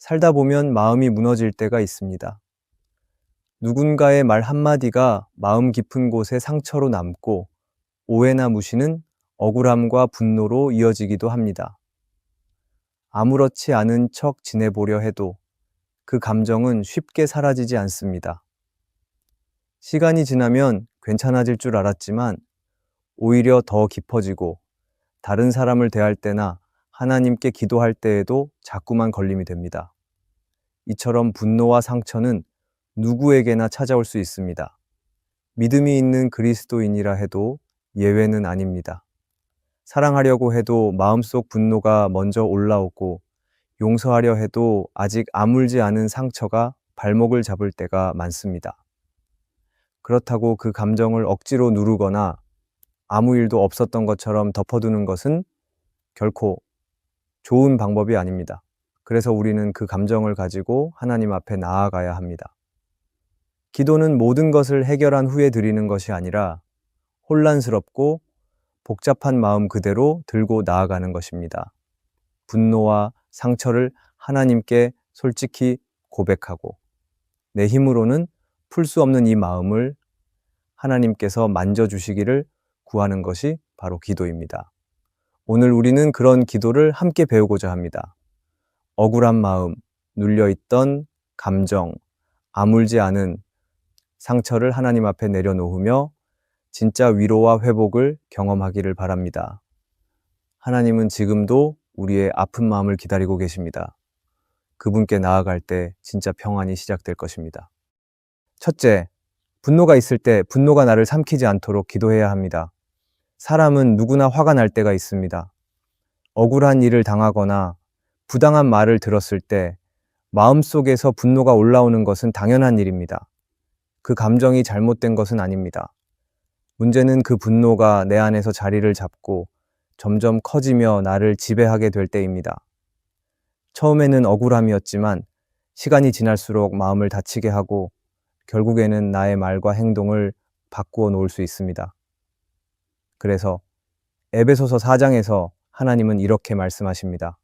살다 보면 마음이 무너질 때가 있습니다. 누군가의 말 한마디가 마음 깊은 곳에 상처로 남고 오해나 무시는 억울함과 분노로 이어지기도 합니다. 아무렇지 않은 척 지내보려 해도 그 감정은 쉽게 사라지지 않습니다. 시간이 지나면 괜찮아질 줄 알았지만 오히려 더 깊어지고 다른 사람을 대할 때나 하나님께 기도할 때에도 자꾸만 걸림이 됩니다. 이처럼 분노와 상처는 누구에게나 찾아올 수 있습니다. 믿음이 있는 그리스도인이라 해도 예외는 아닙니다. 사랑하려고 해도 마음속 분노가 먼저 올라오고 용서하려 해도 아직 아물지 않은 상처가 발목을 잡을 때가 많습니다. 그렇다고 그 감정을 억지로 누르거나 아무 일도 없었던 것처럼 덮어두는 것은 결코 좋은 방법이 아닙니다. 그래서 우리는 그 감정을 가지고 하나님 앞에 나아가야 합니다. 기도는 모든 것을 해결한 후에 드리는 것이 아니라 혼란스럽고 복잡한 마음 그대로 들고 나아가는 것입니다. 분노와 상처를 하나님께 솔직히 고백하고 내 힘으로는 풀 수 없는 이 마음을 하나님께서 만져주시기를 구하는 것이 바로 기도입니다. 오늘 우리는 그런 기도를 함께 배우고자 합니다. 억울한 마음, 눌려있던 감정, 아물지 않은 상처를 하나님 앞에 내려놓으며 진짜 위로와 회복을 경험하기를 바랍니다. 하나님은 지금도 우리의 아픈 마음을 기다리고 계십니다. 그분께 나아갈 때 진짜 평안이 시작될 것입니다. 첫째, 분노가 있을 때 분노가 나를 삼키지 않도록 기도해야 합니다. 사람은 누구나 화가 날 때가 있습니다. 억울한 일을 당하거나 부당한 말을 들었을 때 마음속에서 분노가 올라오는 것은 당연한 일입니다. 그 감정이 잘못된 것은 아닙니다. 문제는 그 분노가 내 안에서 자리를 잡고 점점 커지며 나를 지배하게 될 때입니다. 처음에는 억울함이었지만 시간이 지날수록 마음을 다치게 하고 결국에는 나의 말과 행동을 바꾸어 놓을 수 있습니다. 그래서 에베소서 4장에서 하나님은 이렇게 말씀하십니다.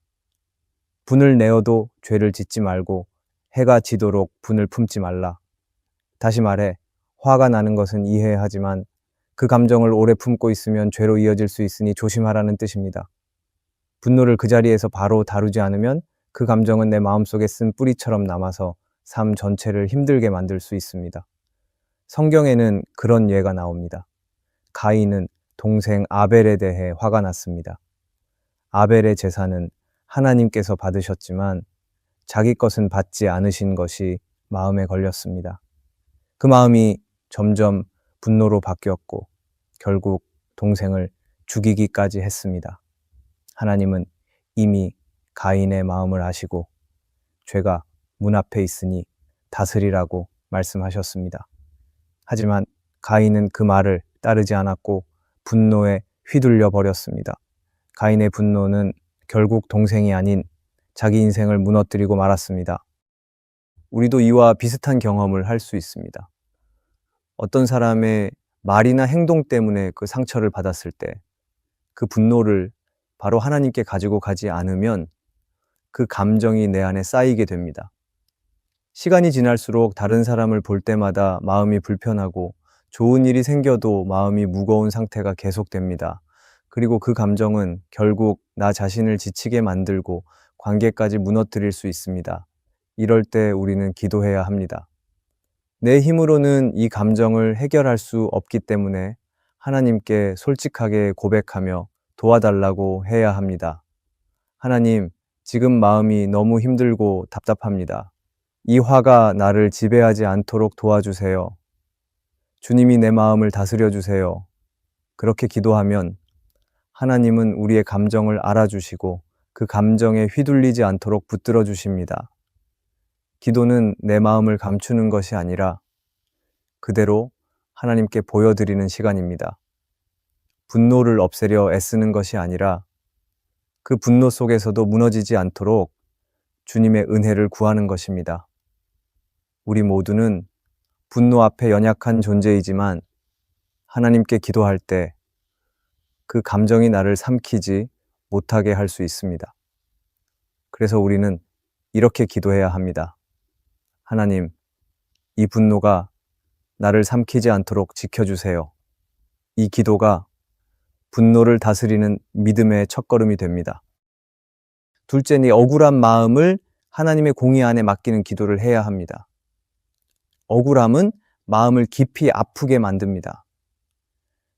분을 내어도 죄를 짓지 말고 해가 지도록 분을 품지 말라. 다시 말해, 화가 나는 것은 이해하지만 그 감정을 오래 품고 있으면 죄로 이어질 수 있으니 조심하라는 뜻입니다. 분노를 그 자리에서 바로 다루지 않으면 그 감정은 내 마음속에 쓴 뿌리처럼 남아서 삶 전체를 힘들게 만들 수 있습니다. 성경에는 그런 예가 나옵니다. 가인은 동생 아벨에 대해 화가 났습니다. 아벨의 재산은 하나님께서 받으셨지만 자기 것은 받지 않으신 것이 마음에 걸렸습니다. 그 마음이 점점 분노로 바뀌었고 결국 동생을 죽이기까지 했습니다. 하나님은 이미 가인의 마음을 아시고 죄가 문 앞에 있으니 다스리라고 말씀하셨습니다. 하지만 가인은 그 말을 따르지 않았고 분노에 휘둘려 버렸습니다. 가인의 분노는 결국 동생이 아닌 자기 인생을 무너뜨리고 말았습니다. 우리도 이와 비슷한 경험을 할 수 있습니다. 어떤 사람의 말이나 행동 때문에 그 상처를 받았을 때 그 분노를 바로 하나님께 가지고 가지 않으면 그 감정이 내 안에 쌓이게 됩니다. 시간이 지날수록 다른 사람을 볼 때마다 마음이 불편하고 좋은 일이 생겨도 마음이 무거운 상태가 계속됩니다. 그리고 그 감정은 결국 나 자신을 지치게 만들고 관계까지 무너뜨릴 수 있습니다. 이럴 때 우리는 기도해야 합니다. 내 힘으로는 이 감정을 해결할 수 없기 때문에 하나님께 솔직하게 고백하며 도와달라고 해야 합니다. 하나님, 지금 마음이 너무 힘들고 답답합니다. 이 화가 나를 지배하지 않도록 도와주세요. 주님이 내 마음을 다스려 주세요. 그렇게 기도하면 하나님은 우리의 감정을 알아주시고 그 감정에 휘둘리지 않도록 붙들어 주십니다. 기도는 내 마음을 감추는 것이 아니라 그대로 하나님께 보여드리는 시간입니다. 분노를 없애려 애쓰는 것이 아니라 그 분노 속에서도 무너지지 않도록 주님의 은혜를 구하는 것입니다. 우리 모두는 분노 앞에 연약한 존재이지만 하나님께 기도할 때 그 감정이 나를 삼키지 못하게 할 수 있습니다. 그래서 우리는 이렇게 기도해야 합니다. 하나님, 이 분노가 나를 삼키지 않도록 지켜주세요. 이 기도가 분노를 다스리는 믿음의 첫걸음이 됩니다. 둘째는 이 억울한 마음을 하나님의 공의 안에 맡기는 기도를 해야 합니다. 억울함은 마음을 깊이 아프게 만듭니다.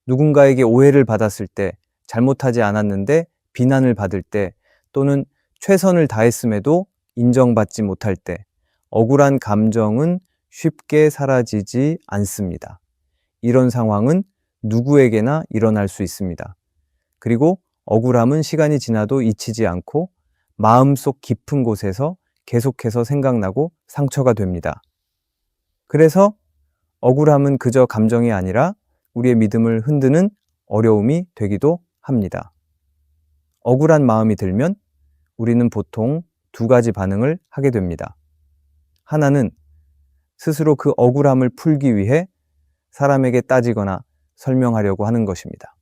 누군가에게 오해를 받았을 때, 잘못하지 않았는데 비난을 받을 때, 또는 최선을 다했음에도 인정받지 못할 때, 억울한 감정은 쉽게 사라지지 않습니다. 이런 상황은 누구에게나 일어날 수 있습니다. 그리고 억울함은 시간이 지나도 잊히지 않고 마음속 깊은 곳에서 계속해서 생각나고 상처가 됩니다. 그래서 억울함은 그저 감정이 아니라 우리의 믿음을 흔드는 어려움이 되기도 합니다. 억울한 마음이 들면 우리는 보통 두 가지 반응을 하게 됩니다. 하나는 스스로 그 억울함을 풀기 위해 사람에게 따지거나 설명하려고 하는 것입니다.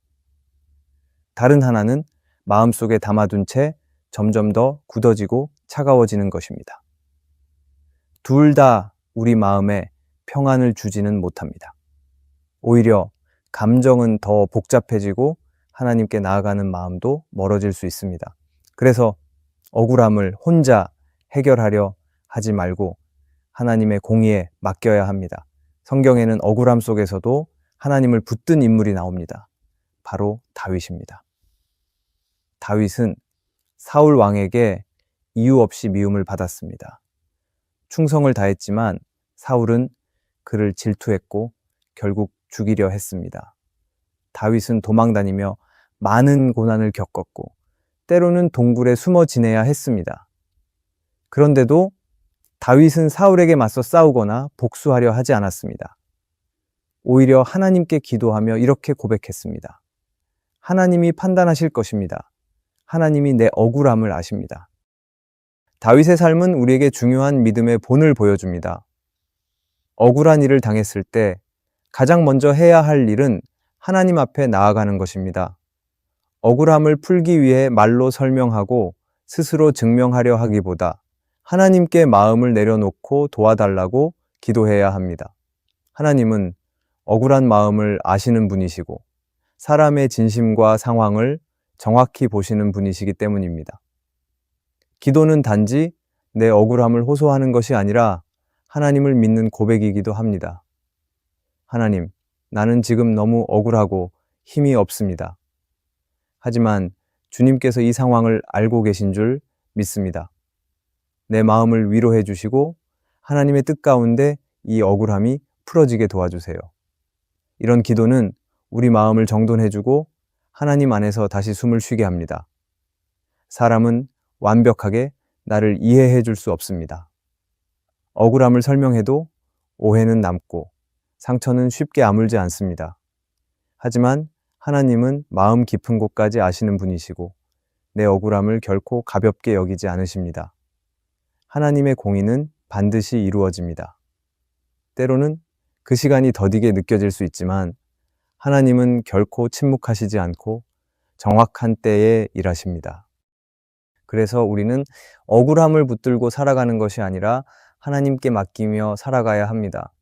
다른 하나는 마음속에 담아둔 채 점점 더 굳어지고 차가워지는 것입니다. 둘 다 우리 마음에 평안을 주지는 못합니다. 오히려 감정은 더 복잡해지고 하나님께 나아가는 마음도 멀어질 수 있습니다. 그래서 억울함을 혼자 해결하려 하지 말고 하나님의 공의에 맡겨야 합니다. 성경에는 억울함 속에서도 하나님을 붙든 인물이 나옵니다. 바로 다윗입니다. 다윗은 사울 왕에게 이유 없이 미움을 받았습니다. 충성을 다했지만 사울은 그를 질투했고 결국 죽이려 했습니다. 다윗은 도망 다니며 많은 고난을 겪었고 때로는 동굴에 숨어 지내야 했습니다. 그런데도 다윗은 사울에게 맞서 싸우거나 복수하려 하지 않았습니다. 오히려 하나님께 기도하며 이렇게 고백했습니다. 하나님이 판단하실 것입니다. 하나님이 내 억울함을 아십니다. 다윗의 삶은 우리에게 중요한 믿음의 본을 보여줍니다. 억울한 일을 당했을 때 가장 먼저 해야 할 일은 하나님 앞에 나아가는 것입니다. 억울함을 풀기 위해 말로 설명하고 스스로 증명하려 하기보다 하나님께 마음을 내려놓고 도와달라고 기도해야 합니다. 하나님은 억울한 마음을 아시는 분이시고 사람의 진심과 상황을 정확히 보시는 분이시기 때문입니다. 기도는 단지 내 억울함을 호소하는 것이 아니라 하나님을 믿는 고백이기도 합니다. 하나님, 나는 지금 너무 억울하고 힘이 없습니다. 하지만 주님께서 이 상황을 알고 계신 줄 믿습니다. 내 마음을 위로해 주시고 하나님의 뜻 가운데 이 억울함이 풀어지게 도와주세요. 이런 기도는 우리 마음을 정돈해 주고 하나님 안에서 다시 숨을 쉬게 합니다. 사람은 완벽하게 나를 이해해 줄 수 없습니다. 억울함을 설명해도 오해는 남고 상처는 쉽게 아물지 않습니다. 하지만 하나님은 마음 깊은 곳까지 아시는 분이시고 내 억울함을 결코 가볍게 여기지 않으십니다. 하나님의 공의는 반드시 이루어집니다. 때로는 그 시간이 더디게 느껴질 수 있지만 하나님은 결코 침묵하시지 않고 정확한 때에 일하십니다. 그래서 우리는 억울함을 붙들고 살아가는 것이 아니라 하나님께 맡기며 살아가야 합니다.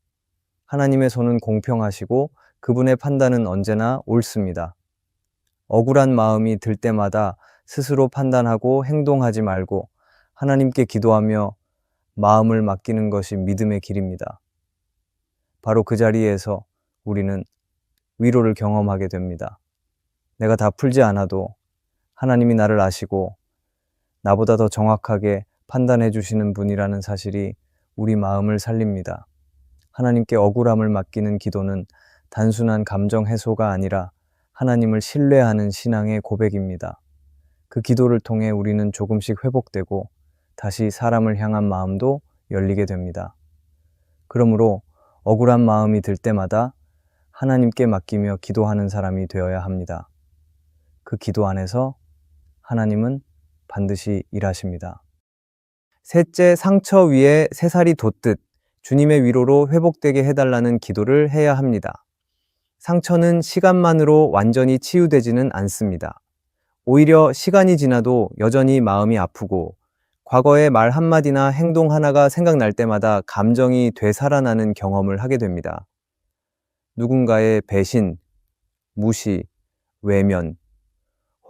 하나님의 손은 공평하시고 그분의 판단은 언제나 옳습니다. 억울한 마음이 들 때마다 스스로 판단하고 행동하지 말고 하나님께 기도하며 마음을 맡기는 것이 믿음의 길입니다. 바로 그 자리에서 우리는 위로를 경험하게 됩니다. 내가 다 풀지 않아도 하나님이 나를 아시고 나보다 더 정확하게 판단해 주시는 분이라는 사실이 우리 마음을 살립니다. 하나님께 억울함을 맡기는 기도는 단순한 감정 해소가 아니라 하나님을 신뢰하는 신앙의 고백입니다. 그 기도를 통해 우리는 조금씩 회복되고 다시 사람을 향한 마음도 열리게 됩니다. 그러므로 억울한 마음이 들 때마다 하나님께 맡기며 기도하는 사람이 되어야 합니다. 그 기도 안에서 하나님은 반드시 일하십니다. 셋째, 상처 위에 새살이 돋듯 주님의 위로로 회복되게 해달라는 기도를 해야 합니다. 상처는 시간만으로 완전히 치유되지는 않습니다. 오히려 시간이 지나도 여전히 마음이 아프고 과거의 말 한마디나 행동 하나가 생각날 때마다 감정이 되살아나는 경험을 하게 됩니다. 누군가의 배신, 무시, 외면,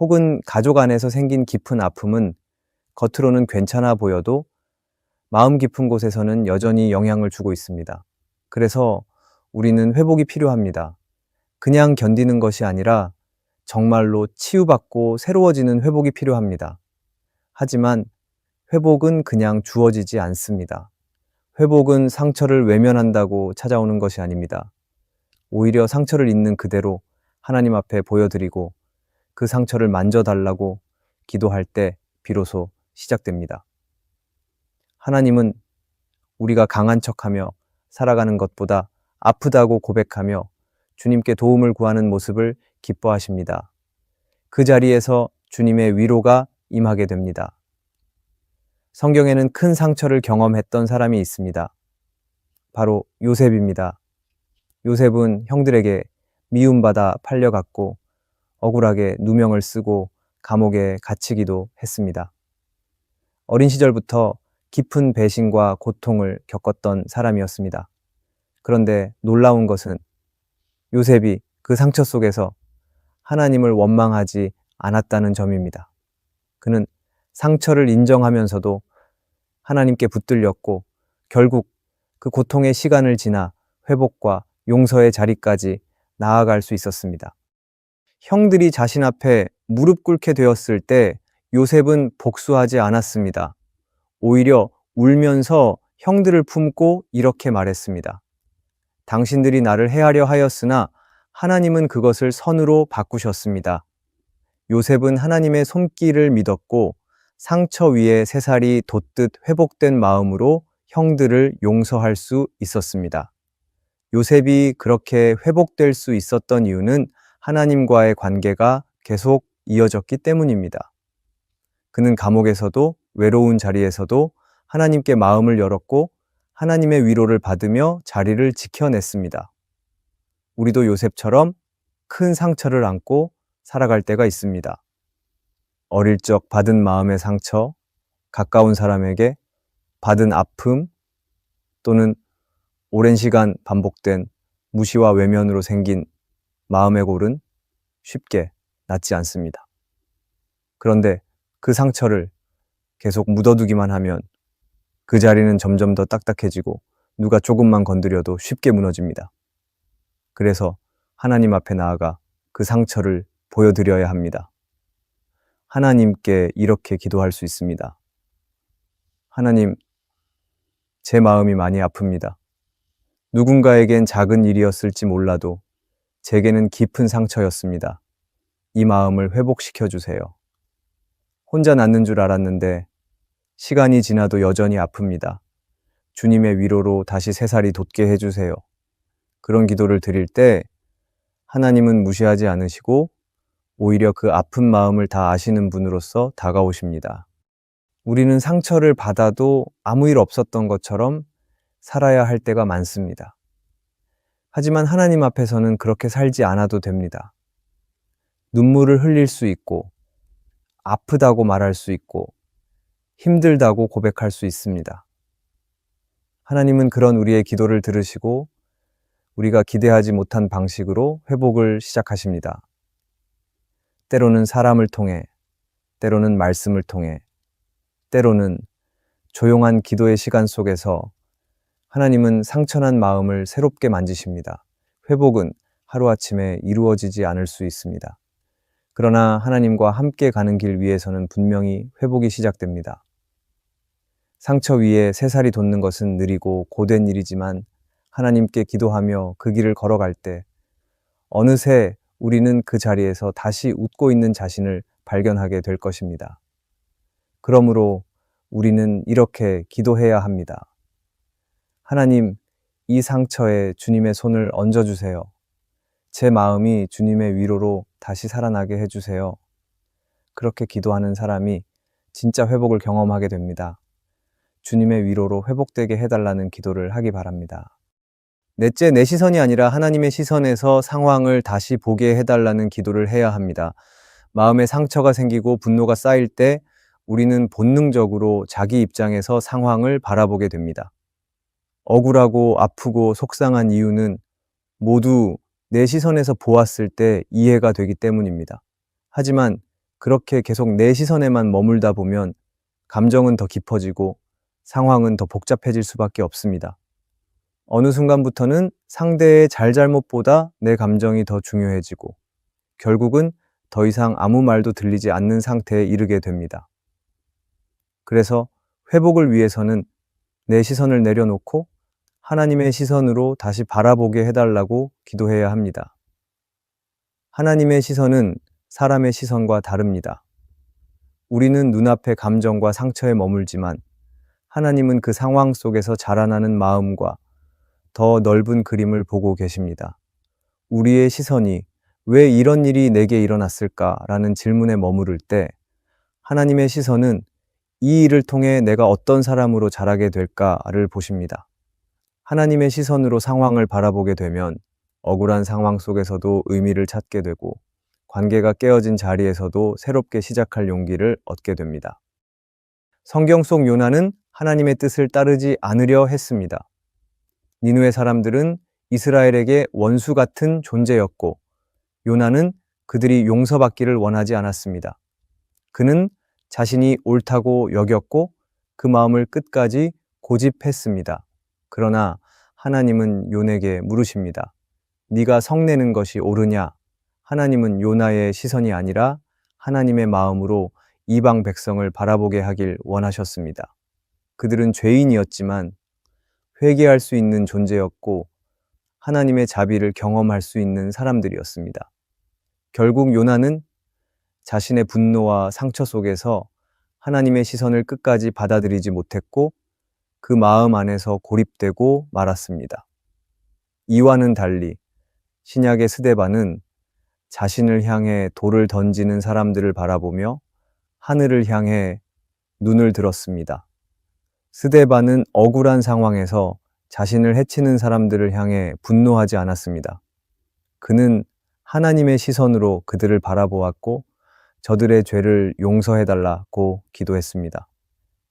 혹은 가족 안에서 생긴 깊은 아픔은 겉으로는 괜찮아 보여도 마음 깊은 곳에서는 여전히 영향을 주고 있습니다. 그래서 우리는 회복이 필요합니다. 그냥 견디는 것이 아니라 정말로 치유받고 새로워지는 회복이 필요합니다. 하지만 회복은 그냥 주어지지 않습니다. 회복은 상처를 외면한다고 찾아오는 것이 아닙니다. 오히려 상처를 있는 그대로 하나님 앞에 보여드리고 그 상처를 만져달라고 기도할 때 비로소 시작됩니다. 하나님은 우리가 강한 척하며 살아가는 것보다 아프다고 고백하며 주님께 도움을 구하는 모습을 기뻐하십니다. 그 자리에서 주님의 위로가 임하게 됩니다. 성경에는 큰 상처를 경험했던 사람이 있습니다. 바로 요셉입니다. 요셉은 형들에게 미움받아 팔려갔고 억울하게 누명을 쓰고 감옥에 갇히기도 했습니다. 어린 시절부터 깊은 배신과 고통을 겪었던 사람이었습니다. 그런데 놀라운 것은 요셉이 그 상처 속에서 하나님을 원망하지 않았다는 점입니다. 그는 상처를 인정하면서도 하나님께 붙들렸고 결국 그 고통의 시간을 지나 회복과 용서의 자리까지 나아갈 수 있었습니다. 형들이 자신 앞에 무릎 꿇게 되었을 때 요셉은 복수하지 않았습니다. 오히려 울면서 형들을 품고 이렇게 말했습니다. 당신들이 나를 해하려 하였으나 하나님은 그것을 선으로 바꾸셨습니다. 요셉은 하나님의 손길을 믿었고 상처 위에 새살이 돋듯 회복된 마음으로 형들을 용서할 수 있었습니다. 요셉이 그렇게 회복될 수 있었던 이유는 하나님과의 관계가 계속 이어졌기 때문입니다. 그는 감옥에서도 외로운 자리에서도 하나님께 마음을 열었고 하나님의 위로를 받으며 자리를 지켜냈습니다. 우리도 요셉처럼 큰 상처를 안고 살아갈 때가 있습니다. 어릴 적 받은 마음의 상처, 가까운 사람에게 받은 아픔, 또는 오랜 시간 반복된 무시와 외면으로 생긴 마음의 골은 쉽게 낫지 않습니다. 그런데 그 상처를 계속 묻어두기만 하면 그 자리는 점점 더 딱딱해지고 누가 조금만 건드려도 쉽게 무너집니다. 그래서 하나님 앞에 나아가 그 상처를 보여드려야 합니다. 하나님께 이렇게 기도할 수 있습니다. 하나님, 제 마음이 많이 아픕니다. 누군가에겐 작은 일이었을지 몰라도 제게는 깊은 상처였습니다. 이 마음을 회복시켜 주세요. 혼자 낫는 줄 알았는데 시간이 지나도 여전히 아픕니다. 주님의 위로로 다시 새살이 돋게 해주세요. 그런 기도를 드릴 때 하나님은 무시하지 않으시고 오히려 그 아픈 마음을 다 아시는 분으로서 다가오십니다. 우리는 상처를 받아도 아무 일 없었던 것처럼 살아야 할 때가 많습니다. 하지만 하나님 앞에서는 그렇게 살지 않아도 됩니다. 눈물을 흘릴 수 있고, 아프다고 말할 수 있고, 힘들다고 고백할 수 있습니다. 하나님은 그런 우리의 기도를 들으시고 우리가 기대하지 못한 방식으로 회복을 시작하십니다. 때로는 사람을 통해, 때로는 말씀을 통해, 때로는 조용한 기도의 시간 속에서 하나님은 상처난 마음을 새롭게 만지십니다. 회복은 하루아침에 이루어지지 않을 수 있습니다. 그러나 하나님과 함께 가는 길 위에서는 분명히 회복이 시작됩니다. 상처 위에 새살이 돋는 것은 느리고 고된 일이지만 하나님께 기도하며 그 길을 걸어갈 때 어느새 우리는 그 자리에서 다시 웃고 있는 자신을 발견하게 될 것입니다. 그러므로 우리는 이렇게 기도해야 합니다. 하나님, 이 상처에 주님의 손을 얹어주세요. 제 마음이 주님의 위로로 다시 살아나게 해주세요. 그렇게 기도하는 사람이 진짜 회복을 경험하게 됩니다. 주님의 위로로 회복되게 해달라는 기도를 하기 바랍니다. 넷째, 내 시선이 아니라 하나님의 시선에서 상황을 다시 보게 해달라는 기도를 해야 합니다. 마음에 상처가 생기고 분노가 쌓일 때 우리는 본능적으로 자기 입장에서 상황을 바라보게 됩니다. 억울하고 아프고 속상한 이유는 모두 내 시선에서 보았을 때 이해가 되기 때문입니다. 하지만 그렇게 계속 내 시선에만 머물다 보면 감정은 더 깊어지고 상황은 더 복잡해질 수밖에 없습니다. 어느 순간부터는 상대의 잘잘못보다 내 감정이 더 중요해지고 결국은 더 이상 아무 말도 들리지 않는 상태에 이르게 됩니다. 그래서 회복을 위해서는 내 시선을 내려놓고 하나님의 시선으로 다시 바라보게 해달라고 기도해야 합니다. 하나님의 시선은 사람의 시선과 다릅니다. 우리는 눈앞의 감정과 상처에 머물지만 하나님은 그 상황 속에서 자라나는 마음과 더 넓은 그림을 보고 계십니다. 우리의 시선이 왜 이런 일이 내게 일어났을까 라는 질문에 머무를 때 하나님의 시선은 이 일을 통해 내가 어떤 사람으로 자라게 될까를 보십니다. 하나님의 시선으로 상황을 바라보게 되면 억울한 상황 속에서도 의미를 찾게 되고 관계가 깨어진 자리에서도 새롭게 시작할 용기를 얻게 됩니다. 성경 속 요나는 하나님의 뜻을 따르지 않으려 했습니다. 니누의 사람들은 이스라엘에게 원수 같은 존재였고 요나는 그들이 용서받기를 원하지 않았습니다. 그는 자신이 옳다고 여겼고 그 마음을 끝까지 고집했습니다. 그러나 하나님은 요에게 물으십니다. 네가 성내는 것이 옳으냐? 하나님은 요나의 시선이 아니라 하나님의 마음으로 이방 백성을 바라보게 하길 원하셨습니다. 그들은 죄인이었지만 회개할 수 있는 존재였고 하나님의 자비를 경험할 수 있는 사람들이었습니다. 결국 요나는 자신의 분노와 상처 속에서 하나님의 시선을 끝까지 받아들이지 못했고 그 마음 안에서 고립되고 말았습니다. 이와는 달리 신약의 스데반은 자신을 향해 돌을 던지는 사람들을 바라보며 하늘을 향해 눈을 들었습니다. 스데반은 억울한 상황에서 자신을 해치는 사람들을 향해 분노하지 않았습니다. 그는 하나님의 시선으로 그들을 바라보았고 저들의 죄를 용서해달라고 기도했습니다.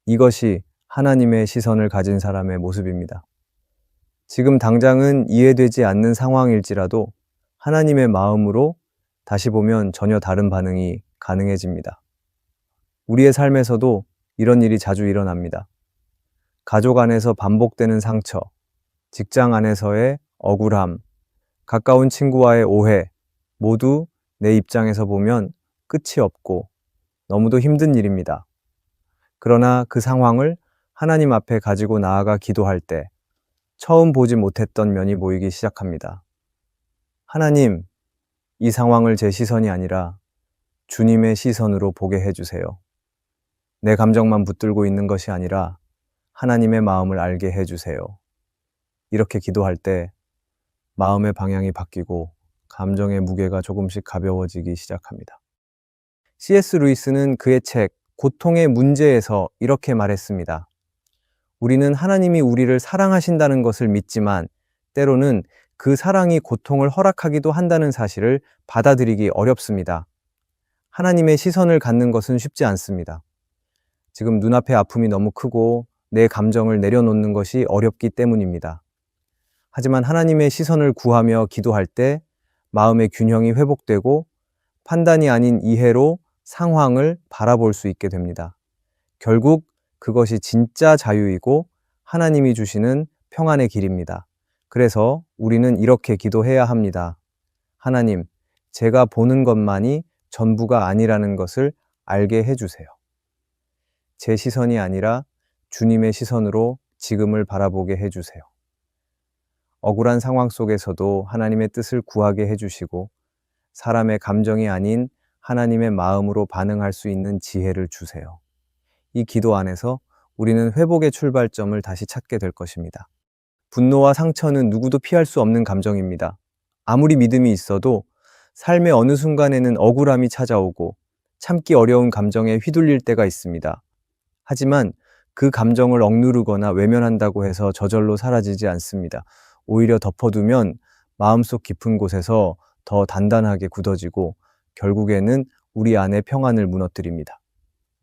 이것이 하나님의 시선을 가진 사람의 모습입니다. 지금 당장은 이해되지 않는 상황일지라도 하나님의 마음으로 다시 보면 전혀 다른 반응이 가능해집니다. 우리의 삶에서도 이런 일이 자주 일어납니다. 가족 안에서 반복되는 상처, 직장 안에서의 억울함, 가까운 친구와의 오해, 모두 내 입장에서 보면 끝이 없고 너무도 힘든 일입니다. 그러나 그 상황을 하나님 앞에 가지고 나아가 기도할 때 처음 보지 못했던 면이 보이기 시작합니다. 하나님, 이 상황을 제 시선이 아니라 주님의 시선으로 보게 해주세요. 내 감정만 붙들고 있는 것이 아니라 하나님의 마음을 알게 해주세요. 이렇게 기도할 때 마음의 방향이 바뀌고 감정의 무게가 조금씩 가벼워지기 시작합니다. C.S. 루이스는 그의 책 고통의 문제에서 이렇게 말했습니다. 우리는 하나님이 우리를 사랑하신다는 것을 믿지만 때로는 그 사랑이 고통을 허락하기도 한다는 사실을 받아들이기 어렵습니다. 하나님의 시선을 갖는 것은 쉽지 않습니다. 지금 눈앞의 아픔이 너무 크고 내 감정을 내려놓는 것이 어렵기 때문입니다. 하지만 하나님의 시선을 구하며 기도할 때 마음의 균형이 회복되고 판단이 아닌 이해로 상황을 바라볼 수 있게 됩니다. 결국 그것이 진짜 자유이고 하나님이 주시는 평안의 길입니다. 그래서 우리는 이렇게 기도해야 합니다. 하나님, 제가 보는 것만이 전부가 아니라는 것을 알게 해주세요. 제 시선이 아니라 주님의 시선으로 지금을 바라보게 해주세요. 억울한 상황 속에서도 하나님의 뜻을 구하게 해주시고 사람의 감정이 아닌 하나님의 마음으로 반응할 수 있는 지혜를 주세요. 이 기도 안에서 우리는 회복의 출발점을 다시 찾게 될 것입니다. 분노와 상처는 누구도 피할 수 없는 감정입니다. 아무리 믿음이 있어도 삶의 어느 순간에는 억울함이 찾아오고 참기 어려운 감정에 휘둘릴 때가 있습니다. 하지만 그 감정을 억누르거나 외면한다고 해서 저절로 사라지지 않습니다. 오히려 덮어두면 마음속 깊은 곳에서 더 단단하게 굳어지고 결국에는 우리 안의 평안을 무너뜨립니다.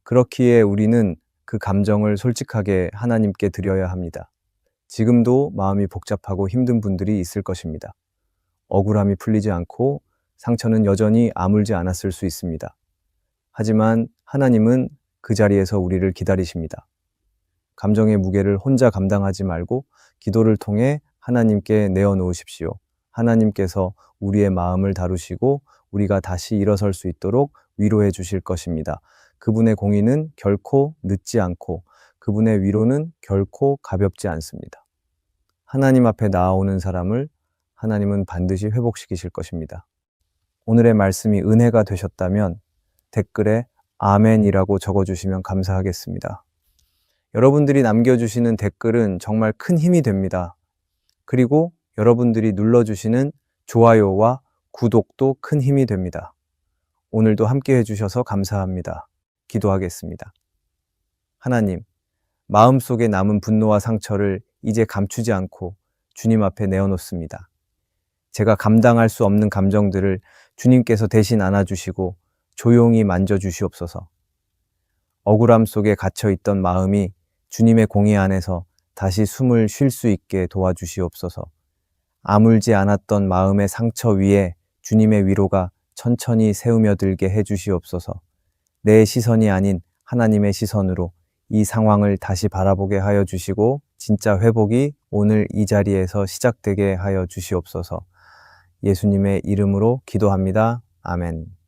그렇기에 우리는 그 감정을 솔직하게 하나님께 드려야 합니다. 지금도 마음이 복잡하고 힘든 분들이 있을 것입니다. 억울함이 풀리지 않고 상처는 여전히 아물지 않았을 수 있습니다. 하지만 하나님은 그 자리에서 우리를 기다리십니다. 감정의 무게를 혼자 감당하지 말고 기도를 통해 하나님께 내어놓으십시오. 하나님께서 우리의 마음을 다루시고 우리가 다시 일어설 수 있도록 위로해 주실 것입니다. 그분의 공의는 결코 늦지 않고 그분의 위로는 결코 가볍지 않습니다. 하나님 앞에 나아오는 사람을 하나님은 반드시 회복시키실 것입니다. 오늘의 말씀이 은혜가 되셨다면 댓글에 아멘이라고 적어주시면 감사하겠습니다. 여러분들이 남겨주시는 댓글은 정말 큰 힘이 됩니다. 그리고 여러분들이 눌러주시는 좋아요와 구독도 큰 힘이 됩니다. 오늘도 함께 해주셔서 감사합니다. 기도하겠습니다. 하나님, 마음속에 남은 분노와 상처를 이제 감추지 않고 주님 앞에 내어놓습니다. 제가 감당할 수 없는 감정들을 주님께서 대신 안아주시고 조용히 만져주시옵소서. 억울함 속에 갇혀 있던 마음이 주님의 공의 안에서 다시 숨을 쉴 수 있게 도와주시옵소서. 아물지 않았던 마음의 상처 위에 주님의 위로가 천천히 세우며 들게 해주시옵소서. 내 시선이 아닌 하나님의 시선으로 이 상황을 다시 바라보게 하여 주시고 진짜 회복이 오늘 이 자리에서 시작되게 하여 주시옵소서. 예수님의 이름으로 기도합니다. 아멘.